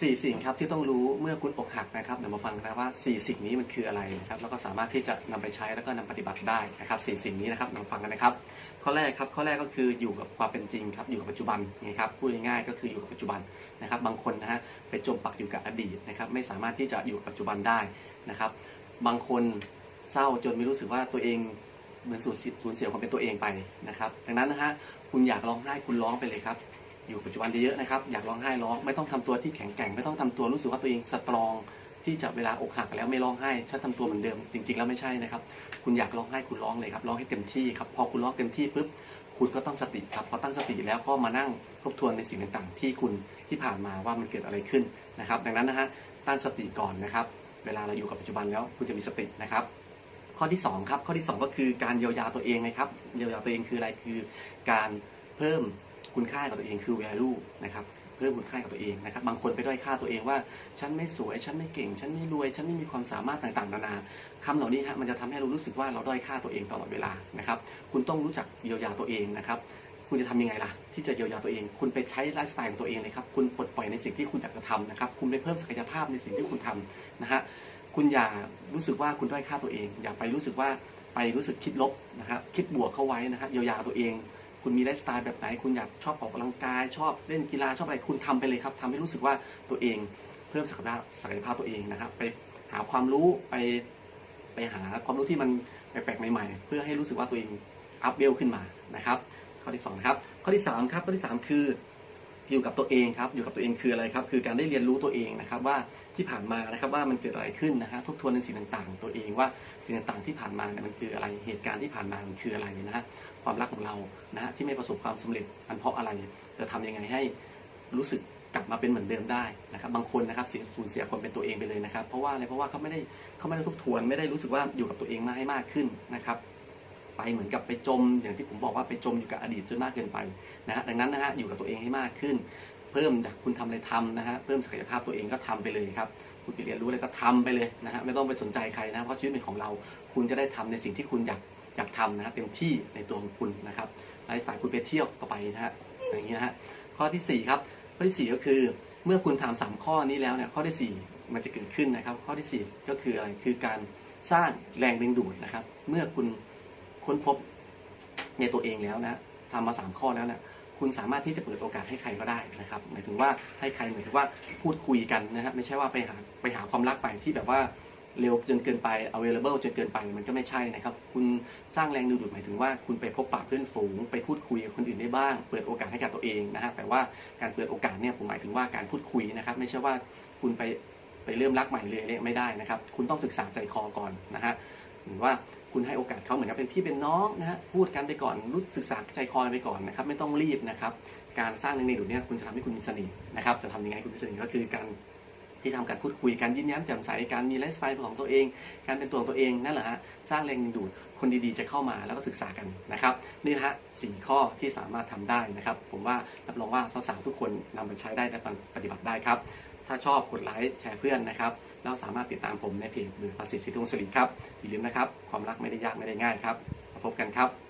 สี่สิ่งครับที่ต้องรู้เมื่อคุณอกหักนะครับเดี๋ยวมาฟังนะว่าสี่สิ่งนี้มันคืออะไรนะครับแล้วก็สามารถที่จะนำไปใช้แล้วก็นำปฏิบัติได้นะครับสี่สิ่งนี้นะครับมาฟังกันนะครับ ข้อแรกครับข้อแรกก็คืออยู่กับความเป็นจริงครับอยู่กับปัจจุบันนะครับพูดง่ายๆก็คืออยู่กับปัจจุบันนะครับ บางคนนะฮะไปจมปักอยู่กับอดีตนะครับไม่สามารถที่จะอยู่กับปัจจุบันได้นะครับ บางคนเศร้าจนไม่รู้สึกว่าตัวเองเหมือนสูญสูญเสียความเป็นตัวเองไปนะครับ ดังนั้นนะฮะคุณอยากร้องไห้คุณร้องไปเลยครับ อยู่ปัจจุบันเยอะๆนะครับ อยากร้องไห้ร้อง ไม่ต้องทำตัวที่แข็งแกร่ง ไม่ต้องทำตัวรู้สึกว่าตัวเองสตรอง ที่จะเวลาอกหักแล้วไม่ร้องไห้ฉันทำตัวเหมือนเดิม จริง ๆ แล้วไม่ใช่นะครับ คุณอยากร้องไห้คุณร้องเลยครับ ร้องให้เต็มที่ครับ พอคุณร้องเต็มที่ปุ๊บ คุณก็ต้องสติครับ พอตั้งสติแล้วก็มานั่งทบทวนในสิ่งต่างๆ ที่คุณที่ผ่านมาว่ามันเกิดอะไรขึ้นนะครับ ดังนั้นนะฮะ ตั้งสติก่อนนะครับ เวลาเราอยู่กับปัจจุบันแล้วคุณจะมีสตินะครับข้อที่สองครับข้อที่สองก็คือการเยียวยาตัวเองนะครับเยียวยาตัวเองคืออะไรคือการเพิ่ม คุณค่ากับตัวเองคือ value นะครับเพิ่มคุณค่ากับตัวเองนะครับ บางคนไปด้อยค่าตัวเองว่า ฉันไม่สวย ฉันไม่เก่ง ฉันไม่รวย ฉันไม่มีความสามารถต่างๆ นานาคำเหล่านี้ฮะมันจะทำให้เรารู้สึกว่าเราด้อยค่าตัวเองตลอดเวลานะครับ คุณต้องรู้จักเยียวยาตัวเองนะครับ คุณจะทำยังไงล่ะ ที่จะเยียวยาตัวเอง คุณไปใช้ไลฟ์สไตล์ของตัวเองเลยครับ คุณปลดปล่อยในสิ่งที่คุณอยากจะทำนะครับ คุณไปเพิ่มศักยภาพในสิ่งที่คุณทำนะฮะ คุณอย่ารู้สึกว่าคุณด้อยค่าตัวเอง อย่าไปรู้สึกว่าไปรู้สึกคิดลบนะครับ คิดบวกเข้าไว้นะครับเยียวยาตัวเอง คุณมีไลฟ์สไตล์แบบไหน คุณอยากชอบออกกำลังกาย ชอบเล่นกีฬาชอบอะไรคุณทำไปเลยครับทำให้รู้สึกว่าตัวเองเพิ่มศักยภาพศักยภาพตัวเองนะครับ ไปหาความรู้ไปไปหาความรู้ที่มันแปลกๆใหม่ ๆ เพื่อให้รู้สึกว่าตัวเองอัพเวลขึ้นมานะครับ ข้อที่สองครับข้อที่สามครับข้อที่สามคือ อยู่กับตัวเองครับ อยู่กับตัวเองคืออะไรครับ คือการได้เรียนรู้ตัวเองนะครับว่าที่ผ่านมานะครับว่ามันเกิดอะไรขึ้นนะฮะทบทวนในสิ่งต่างๆ ตัวเองว่าสิ่งต่างๆที่ผ่านมาเนี่ยมันคืออะไรเหตุการณ์ที่ผ่านมามันคืออะไรนะฮะความรักของเรานะฮะที่ไม่ประสบความสำเร็จมันเพราะอะไรจะทำยังไงให้รู้สึกกลับมาเป็นเหมือนเดิมได้นะครับบางคนนะครับเสียสูญเสียความเป็นตัวเองไปเลยนะครับ เพราะว่าอะไรเพราะว่าเขาไม่ได้เขาไม่ได้ทบทวนไม่ได้รู้สึกว่าอยู่กับตัวเองมากให้มากขึ้นนะครับ ไปเหมือนกับไปจม อย่างที่ผมบอกว่าไปจมอยู่กับอดีตจนมากเกินไปนะฮะดังนั้นนะฮะอยู่กับตัวเองให้มากขึ้น เพิ่มจากคุณทำอะไรทำนะฮะเพิ่มศักยภาพตัวเองก็ทำไปเลยครับคุณไปเรียนรู้อะไรก็ทำไปเลยนะฮะไม่ต้องไปสนใจใครนะเพราะชีวิตเป็นของเรา คุณจะได้ทำในสิ่งที่คุณอยากอยากทำนะฮะเต็มที่ในตัวของคุณนะครับไลฟ์สไตล์คุณไปเที่ยวก็ไปนะฮะอย่างนี้นะฮะข้อที่สี่ครับข้อที่สี่ก็คือเมื่อคุณทำสามข้อนี้แล้วเนี่ยข้อที่สี่มันจะเกิดขึ้นนะครับ ข้อที่สี่ก็คืออะไรคือการสร้างแรงดึงดูดนะครับ เมื่อคุณ ค้นพบในตัวเองแล้วนะทำมาสามข้อแล้วเนี่ยคุณสามารถที่จะเปิดโอกาสให้ใครก็ได้นะครับหมายถึงว่าให้ใครหมายถึงว่าพูดคุยกันนะครับไม่ใช่ว่าไปหาไปหาความรักไปที่แบบว่าเร็วจนเกินไป available จนเกินไปมันก็ไม่ใช่นะครับ คุณสร้างแรงดึงดูดหมายถึงว่าคุณไปพบปะเพื่อนฝูง ไปพูดคุยกับคนอื่นได้บ้าง เปิดโอกาสให้กับตัวเองนะฮะแต่ว่าการเปิดโอกาสเนี่ยผมหมายถึงว่าการพูดคุยนะครับ ไม่ใช่ว่าคุณไปไปเริ่มรักใหม่เลยเนี่ยไม่ได้นะครับ คุณต้องศึกษาใจคอก่อนนะฮะหรือว่า คุณให้โอกาสเขาเหมือนกับเป็นพี่เป็นน้องนะฮะพูดกันไปก่อนรู้ศึกษาใจคอไปก่อนนะครับไม่ต้องรีบนะครับการสร้างแรงดึงดูดเนี่ยคุณจะทำให้คุณมีเสน่ห์นะครับจะทำยังไงคุณมีเสน่ห์ก็คือการที่ทำการพูดคุยการยิ้มแย้มแจ่มใสการมีไลฟ์สไตล์ของตัวเอง การเป็นตัวของตัวเองนั่นแหละฮะสร้างแรงดึงดูดคนดีๆจะเข้ามาแล้วก็ศึกษากันนะครับนี่ฮะสี่ข้อที่สามารถทำได้นะครับ ผมว่ารับรองว่าสาวๆทุกคนนำไปใช้ได้และปฏิบัติได้ครับ ถ้าชอบกดไลค์แชร์เพื่อนนะครับ แล้วสามารถติดตามผมในเพจหรือภาษีสิทธิวงศริครับอย่าลืมนะครับ ความรักไม่ได้ยากไม่ได้ง่ายครับ มาพบกันครับ